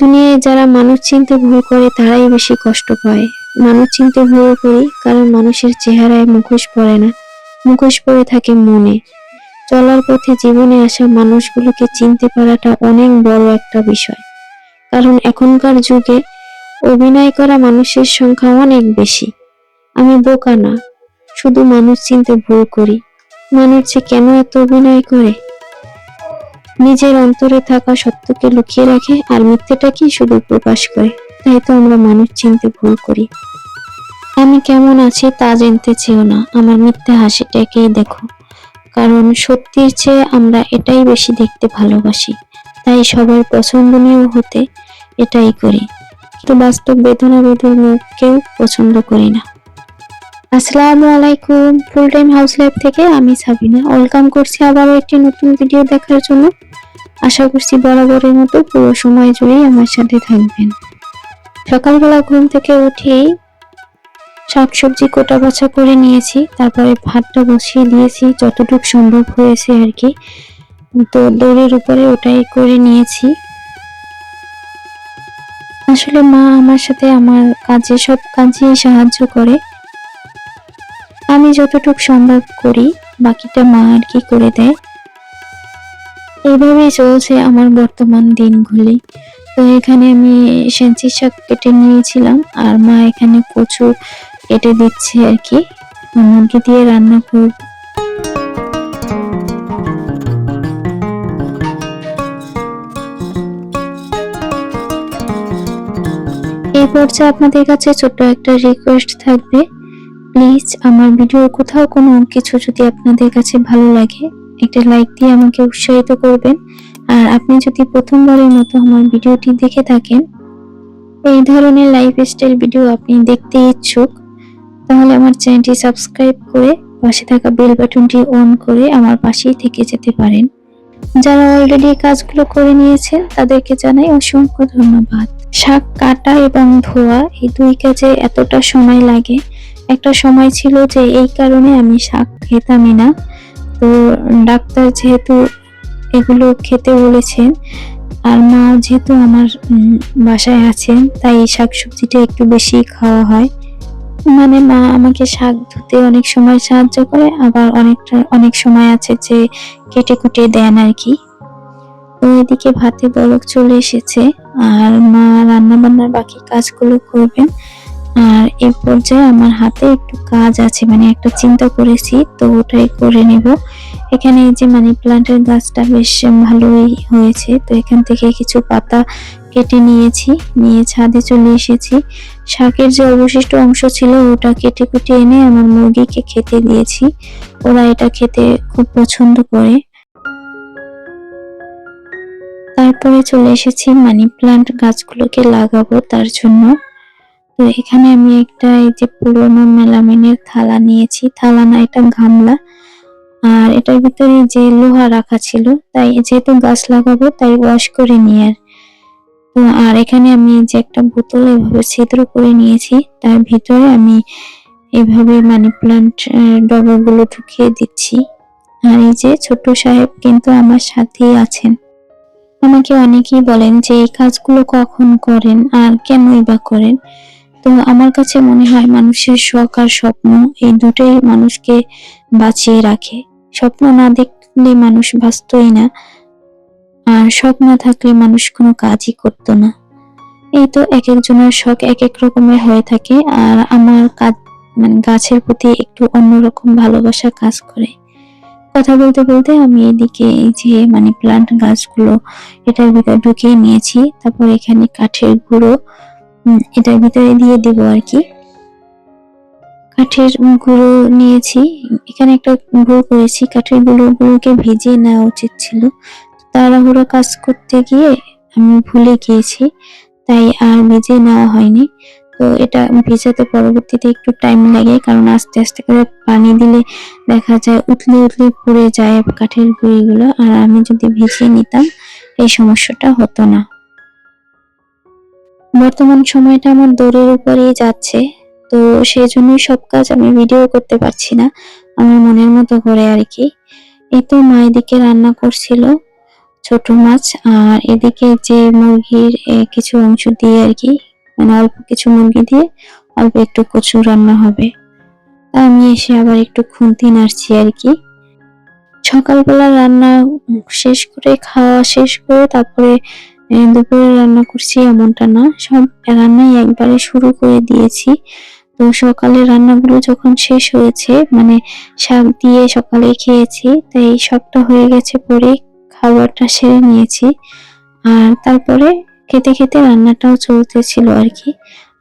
দুনিয়ায় যারা মানুষ চিনতে ভুল করে, তারাই বেশি কষ্ট পায়। মানুষ চিনতে ভুল করি, কারণ মানুষের চেহারায় মুখোশ পড়ে না। মুখোশ পড়ে থাকে মনে। চলার পথে জীবনে আসা মানুষগুলোকে চিনতে পারাটা অনেক বড় একটা বিষয়। কারণ এখনকার যুগে অভিনয় করা মানুষের সংখ্যা অনেক বেশি। আমি বোকা না, শুধু মানুষ চিনতে ভুল করি। মানুষ যে কেন এত অভিনয় করে? নিজের অন্তরে থাকা সত্যকে লুকিয়ে রাখে আর মিথ্যেটাকে শুধু প্রকাশ করে। তাই তো আমরা মানুষ চিনতে ভুল করি। আমি কেমন আছি তা জানতে চেয়েও না। আমার মিথ্যে হাসিটাকেই দেখো। কারণ সত্যির চেয়ে আমরা এটাই বেশি দেখতে ভালোবাসি। তাই সবার পছন্দনীয় হতে এটাই করি। তো বাস্তব বেদনা বেদুর মুখকেও পছন্দ করি না। আসসালামু আলাইকুম ফুল টাইম হাউস লাইফ থেকে আমি সাবিনা। ওয়েলকাম করছি আবারও একটি নতুন ভিডিও দেখার জন্য। আশা করছি বরাবরের মতো পুরো সময় জুড়েই আমার সাথে থাকবেন। সকালবেলা ঘুম থেকে উঠেই শাকসবজি কোটা বাছা করে নিয়েছি, তারপরে ভাতটা বসিয়ে দিয়েছি, যতটুকু সম্ভব হয়েছে আর কি। তো দৌড়ের উপরে ওটাই করে নিয়েছি। আসলে মা আমার সাথে আমার কাজে সব কাজেই সাহায্য করে। আমি যতটুকু সম্ভব করি, বাকিটা মা আর কি করে দেয়? এইভাবেই চলছে আমার বর্তমান দিনগুলি। তো এখানে আমি সেঞ্চি শাক কেটে নিয়েছিলাম, আর মা এখানে কচু কেটে দিচ্ছে আর কি। মুরগি দিয়ে রান্না করব। এই পর্যায়ে আপনাদের কাছে ছোট্ট একটা রিকোয়েস্ট থাকবে। প্লিজ আমার ভিডিওর কোথাও কোনো কিছু যদি আপনাদের কাছে ভালো লাগে, একটা লাইক দিয়ে আমাকে উৎসাহিত করবেন। আর আপনি যদি প্রথমবারের মতো আমার ভিডিওটি দেখে থাকেন, এই ধরনের লাইফস্টাইল ভিডিও আপনি দেখতে ইচ্ছুক, তাহলে আমার চ্যানেলটি সাবস্ক্রাইব করে পাশে থাকা বেল বাটনটি অন করে আমার পাশেই থেকে যেতে পারেন। যারা অলরেডি কাজগুলো করে নিয়েছেন, তাদেরকে জানাই অসংখ্য ধন্যবাদ। শাক, কাটা এবং ধোয়া এই দুই কাজে এতটা সময় লাগে একটা সময় ছিল যে এই কারণে আমি শাক খেতামই না। তো ডাক্তার যেহেতু এগুলো খেতে বলেছেন, আর মা যেহেতু আমার বাসায় আছেন, তাই এই শাকসবজিটা একটু বেশি খাওয়া হয়। মানে মা আমাকে শাক ধুতে অনেক সময় সাহায্য করে, আবার অনেকটা, অনেক সময় আছে যে কেটে কুটে দেন আর কি। তো এদিকে ভাতে বলক চলে এসেছে, আর মা রান্না বান্নার বাকি কাজগুলো করবেন। আর এই পর্যায়ে আমার হাতে একটু কাজ আছে মানে একটা চিন্তা করেছি, তো ওটাই করে নেব। এখানে এই যে মানি প্লান্টের গাছটা বেশ ভালোই হয়েছে, তো এখান থেকে কিছু পাতা কেটে নিয়েছি, নিয়ে ছাদে চলে এসেছি। শাকের যে অবশিষ্ট অংশ ছিল, ওটা কেটে কুটে এনে আমার মুরগিকে খেতে দিয়েছি। ওরা এটা খেতে খুব পছন্দ করে। তারপরে চলে এসেছি, মানি প্লান্ট গাছগুলোকে লাগাবো তার জন্য। তো এখানে আমি একটা এই যে পুরোনো মেলামিনের থালা নিয়েছি। থালা না, এটা গামলা। আর এটার ভিতরে যে লোহা রাখা ছিল, তাই যেহেতু গাছ লাগাবো, তাই ওয়াশ করে নিয়ে আর। তো আর এখানে আমি যে একটা বোতল এভাবে ছিদ্র করে নিয়েছি, তার ভিতরে আমি এভাবে মানি প্লান্ট ডগাগুলো ঢুকিয়ে দিচ্ছি। আর এই যে ছোট সাহেব কিন্তু আমার সাথেই আছেন। আমাকে অনেকেই বলেন যে, এই কাজগুলো কখন করেন? আর কেনই বা করেন? তো আমার কাছে মনে হয় মানুষের শখ আর স্বপ্ন এই দুটোই মানুষকে বাঁচিয়ে রাখে। স্বপ্ন না দেখলে মানুষ বাঁচতই না, আর শখ না থাকলে মানুষ কোনো কাজই করতো না। এই তো এক একজনের শখ এক এক রকমের হয়ে থাকে, আর আমার কাজ মানে গাছের প্রতি একটু অন্যরকম ভালোবাসা কাজ করে। কথা বলতে বলতে আমি এদিকে এই যে মানে প্লান্ট গাছগুলো, এটার ভিতরে ঢুকিয়ে নিয়েছি, তারপর এখানে কাঠের গুঁড়ো এটার ভিতরে দিয়ে দিব আর কি। কাঠের গুঁড়ো নিয়েছি। এখানে একটা গুঁড়ো করেছি। কাঠের গুঁড়ো গুলোকে ভিজিয়ে নেওয়া উচিত ছিল। তাড়াহুড়ো কাজ করতে গিয়ে আমি ভুলে গিয়েছি, তাই আর ভেজে নেওয়া হয়নি। তো এটা ভিজাতে পরবর্তীতে একটু টাইম লাগে, কারণ আস্তে আস্তে করে পানি দিলে দেখা যায় উতলে উতলে পড়ে যায় কাঠের গুঁড়িগুলো। আর আমি যদি ভেজে নিতাম, এই সমস্যাটা হতো না। বর্তমান সময়টা আমার দৌড়ের উপরেই যাচ্ছে, তো সেই জন্যই সব কাজ আমি ভিডিও করতে পারছি না, আমার মনের মতো করে আর কি। এই তো মা এদিকে রান্না করছিল, ছোট মাছ, আর এদিকে যে মুরগির কিছু অংশ দিয়ে আর কি মানে অল্প কিছু মুরগি দিয়ে অল্প একটু কচু রান্না হবে। তা আমি এসে আবার একটু খুন্তি নাড়ছি আর কি। সকালবেলা রান্না শেষ করে, খাওয়া শেষ করে তারপরে দুপুরে রান্না করছি এমনটা না। সব রান্নাই একবারে শুরু করে দিয়েছি। তো সকালে রান্নাগুলো যখন শেষ হয়েছে মানে শাক দিয়ে সকালে খেয়েছি, তাই সবটা হয়ে গেছে পরে খাবারটা সেরে নিয়েছি। আর তারপরে খেতে খেতে রান্নাটাও চলতেছিল আর কি।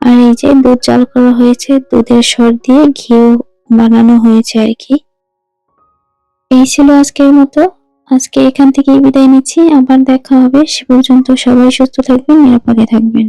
আর এই যে দুধ জাল করা হয়েছে, দুধের সর দিয়ে ঘিও বানানো হয়েছে আর কি। এই ছিল আজকের মতো। আজকে এখান থেকেই বিদায় নিচ্ছি। আবার দেখা হবে। সে পর্যন্ত সবাই সুস্থ থাকবেন, নিরাপদে থাকবেন।